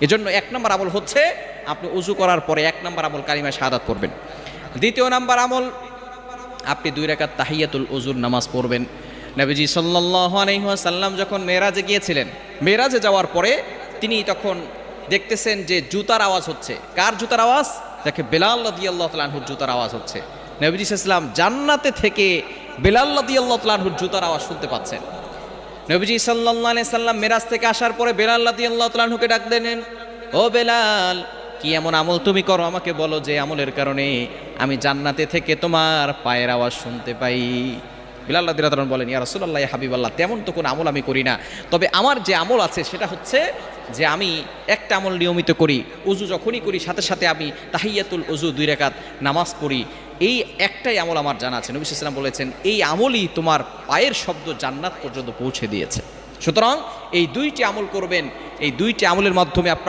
এজন্য এক নম্বর আমল হচ্ছে আপনি উজু করার পরে এক নম্বর আমল কালিমায় শাহাদাত পড়বেন। দ্বিতীয় নাম্বার আমল, আপনি দুই রাকাত তাহিয়াতুল উজুর নামাজ পড়বেন। নবীজি ওয়াসাল্লাম যখন মেরাজে গিয়েছিলেন মেরাজে যাওয়ার পরে তিনি তখন দেখতেছেন যে জুতার আওয়াজ হচ্ছে। কার জুতার আওয়াজ? দেখে বেলাল রাদিয়াল্লাহু জুতার আওয়াজ হচ্ছে। নবীজি সাল্লাম জান্নাতে থেকে বেলাল রাদিয়াল্লাহু তাআলা আনহুর জুতার আওয়াজ শুনতে পাচ্ছেন। নবীজি আলাইহি সাল্লাম মিরাজ থেকে আসার পরে বেলাল রাদিয়াল্লাহু আনহুকে ডাক দেন ও বেলাল, কি এমন আমল তুমি করো? আমাকে বলো যে আমলের কারণে আমি জান্নাতে থেকে তোমার পায়ের আওয়াজ শুনতে পাই। বিলাল রাদিয়াল্লাহু তাআলা বলেন, ইয়া রাসূলুল্লাহ, ইয়া হাবিবাল্লাহ, তেমন তো কোনো আমল আমি করি না। তবে আমার যে আমল আছে সেটা হচ্ছে যে আমি একটা আমল নিয়মিত করি। উজু যখনই করি, সাথে সাথে আমি তাহিয়াতুল উজু দুই রাকাত নামাজ পড়ি। এই একটাই আমল আমার জানা আছে। নবী ইসলাম বলেছেন, এই আমলই তোমার পায়ের শব্দ জান্নাত পর্যন্ত পৌঁছে দিয়েছে। সুতরাং এই দুইটি আমল করবেন, এই দুইটি আমলের মাধ্যমে আপনার